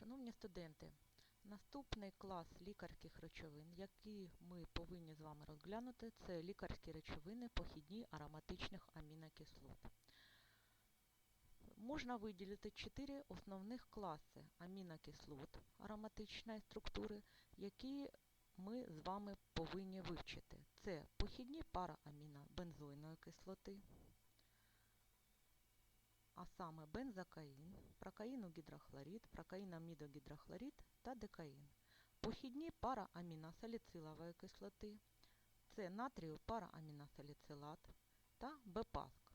Шановні студенти, наступний клас лікарських речовин, який ми повинні з вами розглянути, це лікарські речовини похідні ароматичних амінокислот. Можна виділити чотири основних класи амінокислот ароматичної структури, які ми з вами повинні вивчити. Це похідні параамінобензойної кислоти, а саме бензокаїн, прокаїногідрохлорид, прокаїнамідогідрохлорид та декаїн. Похідні парааміносаліцилової кислоти, це натрію парааміносаліцилат та бепаск.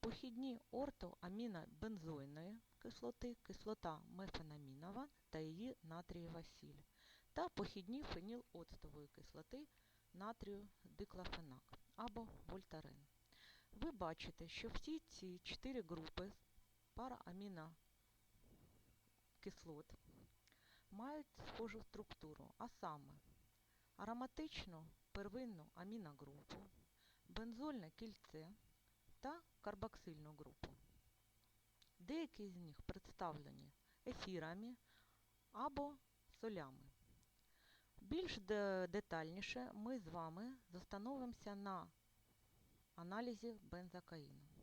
Похідні ортоамінобензойної кислоти, кислота мефенамінова та її натрієва сіль. Та похідні фенілоцтової кислоти натрію диклофенак або вольтарен. Ви бачите, що всі ці чотири групи параамінокислот мають схожу структуру, а саме ароматичну первинну аміногрупу, бензольне кільце та карбоксильну групу. Деякі з них представлені ефірами або солями. Більш детальніше ми з вами застановимося на аналізі бензокаїну.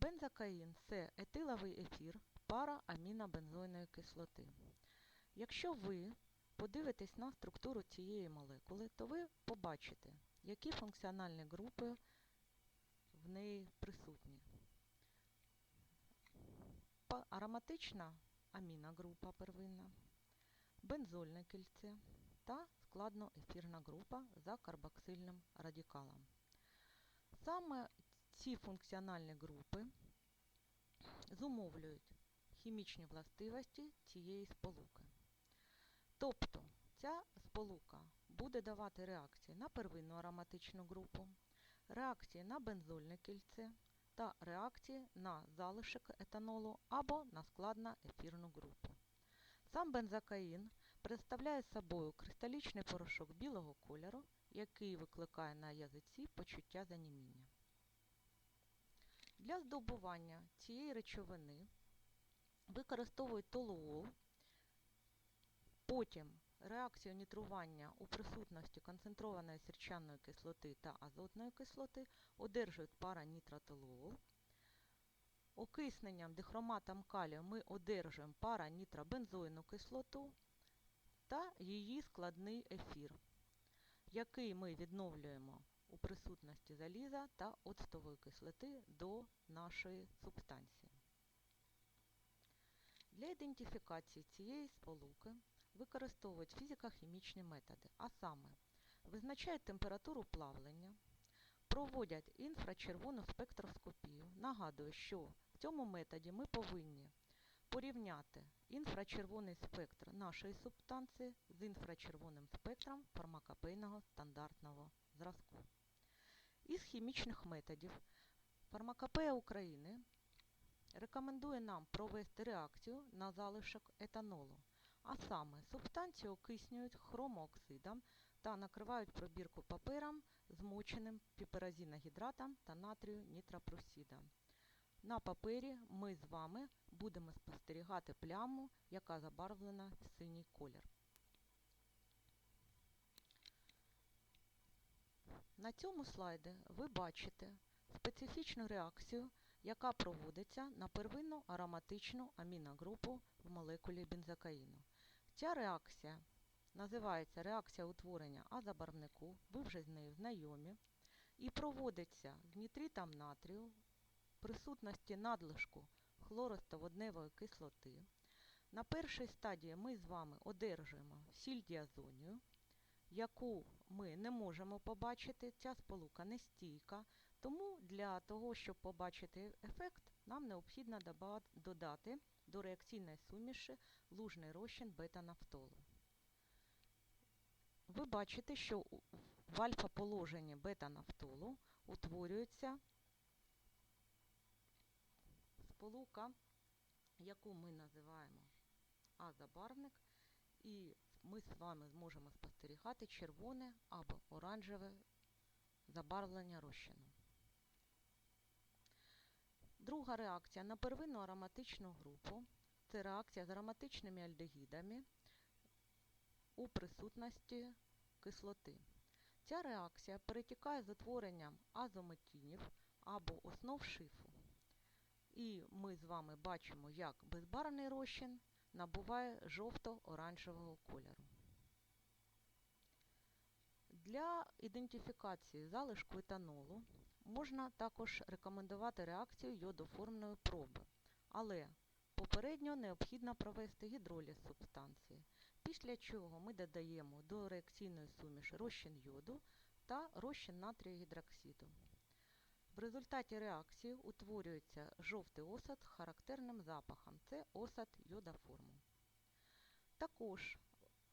Бензокаїн це етиловий ефір параамінобензойної кислоти. Якщо ви подивитесь на структуру цієї молекули, то ви побачите, які функціональні групи в неї присутні. Ароматична аміногрупа первинна, бензольне кільце та складноефірна група за карбоксильним радикалом. Саме ці функціональні групи зумовлюють хімічні властивості цієї сполуки. Тобто ця сполука буде давати реакції на первинну ароматичну групу, реакції на бензольне кільце та реакції на залишок етанолу або на складну ефірну групу. Сам бензокаїн представляє собою кристалічний порошок білого кольору, який викликає на язиці почуття заніміння. Для здобування цієї речовини використовують толуол, потім реакцію нітрування у присутності концентрованої сірчаної кислоти та азотної кислоти одержують паранітротолуол. Окисненням дихроматом калію ми одержуємо паранітробензойну кислоту та її складний ефір, який ми відновлюємо у присутності заліза та оцтової кислоти до нашої субстанції. Для ідентифікації цієї сполуки використовують фізико-хімічні методи, а саме визначають температуру плавлення, проводять інфрачервону спектроскопію. Нагадую, що в цьому методі ми повинні порівняти інфрачервоний спектр нашої субстанції з інфрачервоним спектром фармакопейного стандартного зразку. Із хімічних методів Фармакопея України рекомендує нам провести реакцію на залишок етанолу, а саме субстанцію окиснюють хромооксидом та накривають пробірку папером, змоченим піперазіногідратом та натрію нітропрусідом. На папері ми з вами будемо спостерігати пляму, яка забарвлена в синій колір. На цьому слайді ви бачите специфічну реакцію, яка проводиться на первинну ароматичну аміногрупу в молекулі бензокаїну. Ця реакція називається реакція утворення азобарвнику, ви вже з нею знайомі, і проводиться з нітритом натрію в присутності надлишку хлористоводневої кислоти. На першій стадії ми з вами одержуємо сіль діазонію, яку ми не можемо побачити, ця сполука нестійка, тому для того, щоб побачити ефект, нам необхідно додати до реакційної суміші лужний розчин бета-нафтолу. Ви бачите, що в альфа-положенні бета-нафтолу утворюється сполука, яку ми називаємо азобарвник, і ми з вами зможемо спостерігати червоне або оранжеве забарвлення розчину. Друга реакція на первинну ароматичну групу. Це реакція з ароматичними альдегідами у присутності кислоти. Ця реакція перетікає з утворенням азометинів або основ шифу. І ми з вами бачимо, як безбарвний розчин набуває жовто-оранжевого кольору. Для ідентифікації залишку етанолу можна також рекомендувати реакцію йодоформної проби, але попередньо необхідно провести гідроліз субстанції, після чого ми додаємо до реакційної суміші розчин йоду та розчин натрію гідроксиду. В результаті реакції утворюється жовтий осад з характерним запахом це осад йодоформу. Також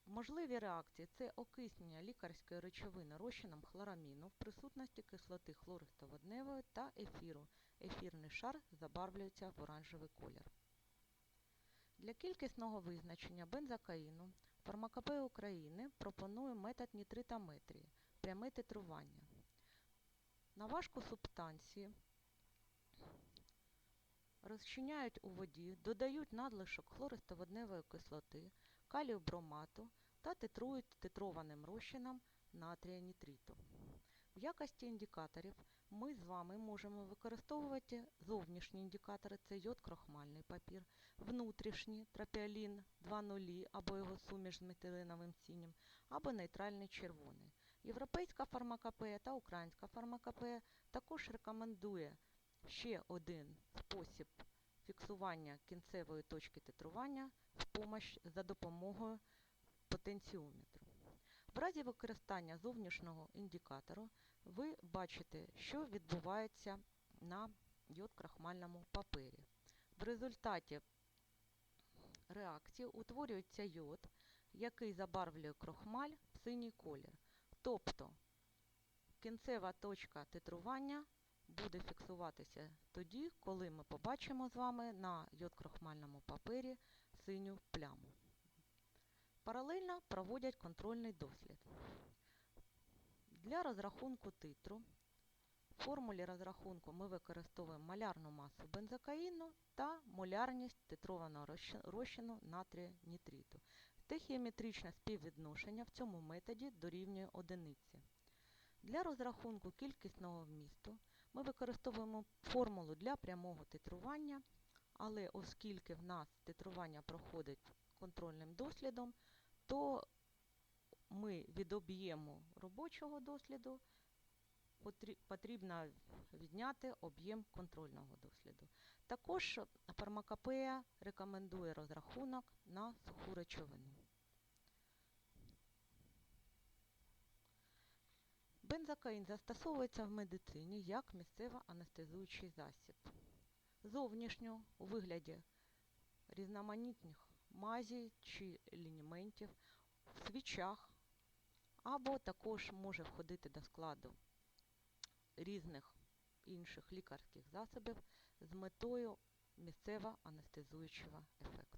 можливі реакції це окиснення лікарської речовини розчином хлораміну в присутності кислоти хлористоводневої та ефіру. Ефірний шар забарвлюється в оранжевий колір. Для кількісного визначення бензокаїну фармакопея України пропонує метод нітритометрії – пряме титрування. На важку субстанції розчиняють у воді, додають надлишок хлористоводневої кислоти, калію бромату та титрують титрованим розчином натрія нітриту. В якості індикаторів ми з вами можемо використовувати зовнішні індикатори, це йод крохмальний папір, внутрішній тропіалін 2,0 або його суміш з метилиновим синім, або нейтральний червоний. Європейська фармакопея та українська фармакопея також рекомендує ще один спосіб фіксування кінцевої точки титрування в помощь за допомогою потенціометру. В разі використання зовнішнього індикатору ви бачите, що відбувається на йод-крахмальному папері. В результаті реакції утворюється йод, який забарвлює крохмаль в синій колір. Тобто кінцева точка титрування буде фіксуватися тоді, коли ми побачимо з вами на йод-крохмальному папері синю пляму. Паралельно проводять контрольний дослід. Для розрахунку титру в формулі розрахунку ми використовуємо малярну масу бензокаїну та молярність титрованого розчину натрія нітриту. Стихіометричне співвідношення в цьому методі дорівнює одиниці. Для розрахунку кількісного вмісту ми використовуємо формулу для прямого титрування, але оскільки в нас титрування проходить контрольним дослідом, то ми від об'єму робочого досліду потрібно відняти об'єм контрольного досліду. Також фармакопея рекомендує розрахунок на суху речовину. Бензокаїн застосовується в медицині як місцево анестезуючий засіб. Зовнішньо у вигляді різноманітних мазій чи лініментів в свічах, або також може входити до складу різних інших лікарських засобів з метою місцево анестезуючого ефекту.